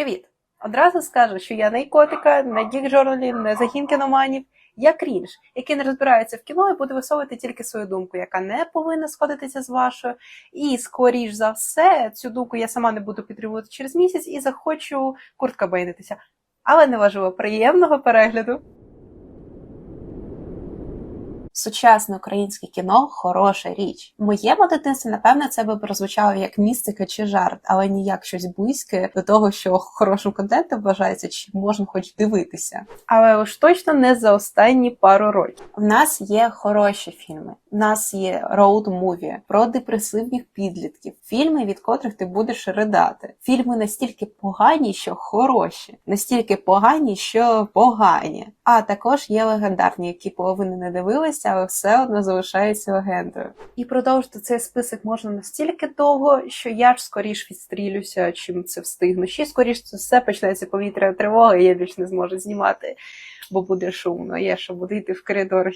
Привіт! Одразу скажу, що я не котика, не гік журналі, не загін кіноманів. Я крінж, який не розбирається в кіно і буде висовувати тільки свою думку, яка не повинна сходитися з вашою. І скоріш за все, цю думку я сама не буду підтримувати через місяць і захочу куртка бейнитися. Але неважливо, приємного перегляду. Сучасне українське кіно хороша річ. Моєму дитинстві, напевне, це би прозвучало як містика чи жарт, але ніяк щось близьке до того, що хорошим контентом вважається, чи можна хоч дивитися. Але уж точно не за останні пару років. В нас є хороші фільми. В нас є роуд-муві про депресивних підлітків, фільми, від котрих ти будеш ридати. Фільми настільки погані, що хороші, настільки погані, що погані. А також є легендарні, які половини не дивилися, але все одно залишаються легендою. І продовжити цей список можна настільки довго, що я ж скоріш відстрілюся, чим це встигну. Ще скоріш це все почнеться повітряна тривога, і я більш не зможу знімати. Бо буде шумно, я що буду йти в коридор,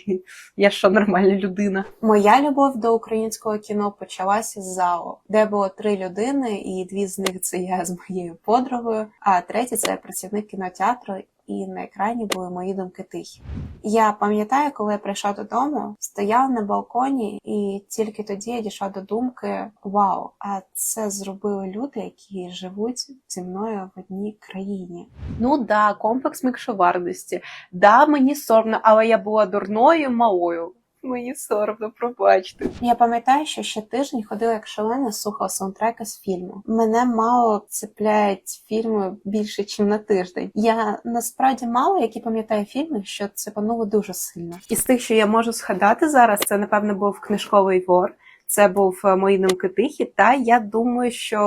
я що нормальна людина. Моя любов до українського кіно почалася з ЗАО, де було три людини, і дві з них це я з моєю подругою, а третя це працівник кінотеатру. І на екрані були мої думки тихі. Я пам'ятаю, коли я прийшла додому, стояла на балконі, і тільки тоді я дійшла до думки: Вау, а це зробили люди, які живуть зі мною в одній країні. Ну да, комплекс мікшоварності. Да, мені соромно, але я була дурною малою. Мені соромно, пробачте. Я пам'ятаю, що ще тиждень ходила як шалена, слухала саундтреки з фільму. Мене мало цепляють фільми більше, ніж на тиждень. Я насправді мало які пам'ятаю фільми, що це пануло дуже сильно. Із тих, що я можу згадати зараз, це напевно був книжковий вор. Це був е, мої думки тихі, та я думаю, що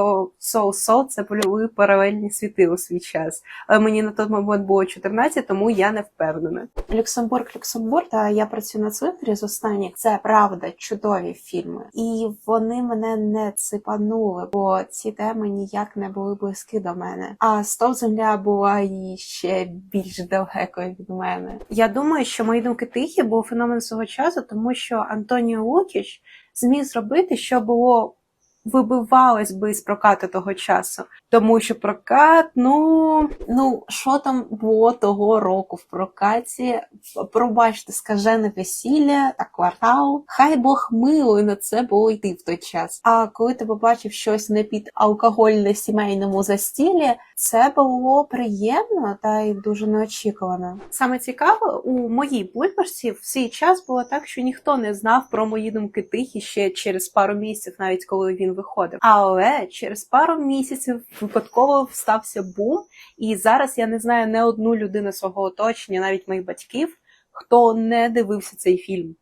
Soul це були паралельні світи у свій час. Але мені на той момент було 14, тому я не впевнена. Люксембург, Люксембург, та я працюю на цвинтарі з останніх. Це правда чудові фільми, і вони мене не ципанули, бо ці теми ніяк не були близькі до мене. А стов земля була і ще більш далекою від мене. Я думаю, що мої думки тихі був феномен свого часу, тому що Антоніо Лукіч зміг зробити, що було вибивалось би з прокату того часу. Тому що прокат, ну ну що там було того року в прокаті? Пробачте, скажене весілля та квартал. Хай Бог милує на це було йти в той час. А коли ти побачив щось не під алкогольне сімейному застілі, це було приємно та й дуже неочікувано. Саме цікаво, у моїй бульбашці в свій час було так, що ніхто не знав про мої думки тихі ще через пару місяців, навіть коли він виходив. Але через пару місяців випадково стався бум, і зараз я не знаю не одну людину свого оточення, навіть моїх батьків, хто не дивився цей фільм.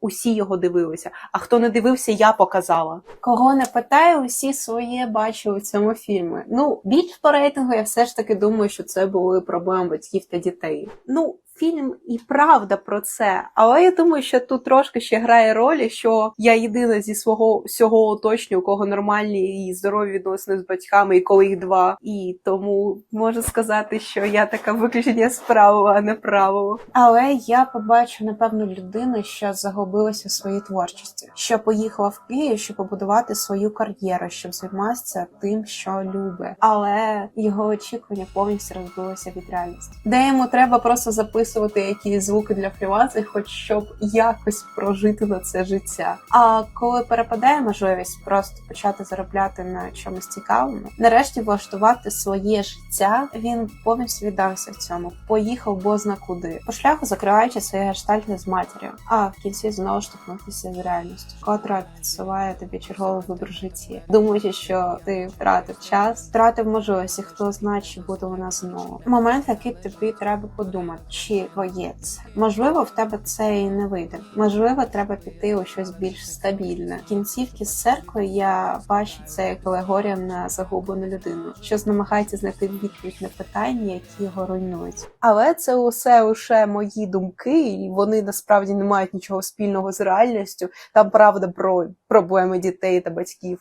Усі його дивилися. А хто не дивився, я показала. Кого не питаю, усі своє бачили в цьому фільмі. Ну, більш по рейтингу я все ж таки думаю, що це були проблеми батьків та дітей. Ну, фільм і правда про це, але я думаю, що тут трошки ще грає роль, що я єдина зі свого всього оточення, у кого нормальні і здорові відносини з батьками, і коли їх два. І тому можу сказати, що я така виключення з правила, а не правило. Але я побачу напевно людину, що загубилася в своїй творчості, що поїхала в Київ, щоб побудувати свою кар'єру, щоб займатися тим, що любить. Але його очікування повністю розбилося від реальності, де йому треба просто записувати записувати якісь звуки для фрілансу, хоч щоб якось прожити на це життя. А коли перепадає можливість просто почати заробляти на чомусь цікавому, нарешті влаштувати своє життя, він повністю віддався в цьому. Поїхав бозна куди по шляху, закриваючи своє гештальти з матір'ю, а в кінці знову штовхнутися з реальністю, котра підсуває тобі черговий вибір житті, думаючи, що ти втратив час, втратив можливості, хто знає, чи буде вона знову. Момент, який тобі треба подумати, твоє це. Можливо, в тебе це і не вийде. Можливо, треба піти у щось більш стабільне. Кінцівки з церкви я бачу це як алегорія на загублену людину, що намагається знайти відповідь на питання, які його руйнують. Але це усе лише мої думки, і вони насправді не мають нічого спільного з реальністю. Там правда про проблеми дітей та батьків.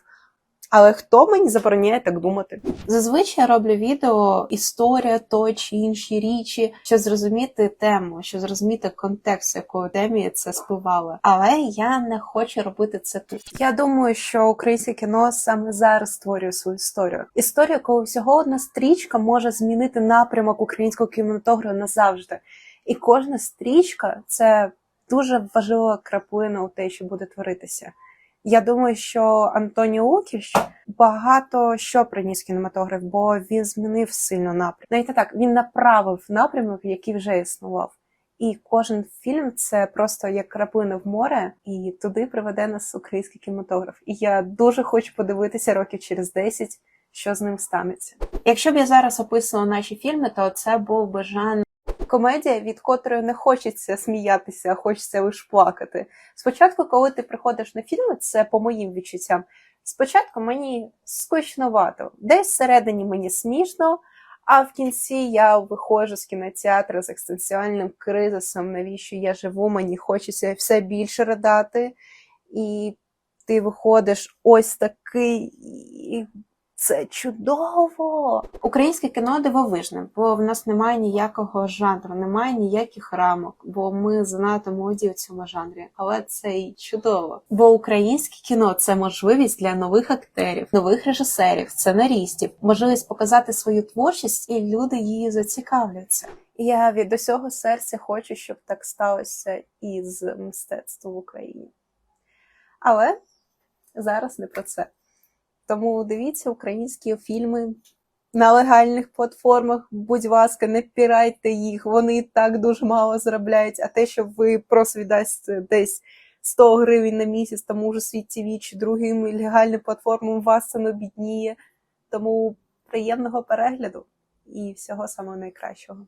Але хто мені забороняє так думати? Зазвичай я роблю відео історія то чи інші річі, щоб зрозуміти тему, щоб зрозуміти контекст, якої темі це спливало. Але я не хочу робити це тут. Я думаю, що українське кіно саме зараз створює свою історію. Історія, коли всього одна стрічка може змінити напрямок українського кінематографу назавжди. І кожна стрічка це дуже важлива краплина у те, що буде творитися. Я думаю, що Антоні Лукіш багато що приніс кінематограф, бо він змінив сильно напрямок. Навіть так, він направив напрямок, який вже існував. І кожен фільм це просто як краплина в море, і туди приведе нас український кінематограф. І я дуже хочу подивитися років через 10, що з ним станеться. Якщо б я зараз описувала наші фільми, то це був би жанр Комедія, від котрої не хочеться сміятися, а хочеться лише плакати. Спочатку, коли ти приходиш на фільми, це по моїм відчуттям. Спочатку мені скучновато, десь всередині мені смішно, а в кінці я виходжу з кінотеатру з екзистенціальним кризисом, навіщо я живу, мені хочеться все більше ридати. І ти виходиш ось такий, це чудово. Українське кіно дивовижне, бо в нас немає ніякого жанру, немає ніяких рамок, бо ми занадто молоді у цьому жанрі. Але це і чудово. Бо українське кіно це можливість для нових акторів, нових режисерів, сценаристів, можливість показати свою творчість, і люди її зацікавляться. Я від усього серця хочу, щоб так сталося і з мистецтвом в Україні. Але зараз не про це. Тому дивіться українські фільми на легальних платформах. Будь ласка, не пірайте їх, вони так дуже мало заробляють. А те, що ви просто віддасте десь 100 гривень на місяць тому ж світі ТВ чи другим легальним платформам, вас це не обідніє. Тому приємного перегляду і всього самого найкращого.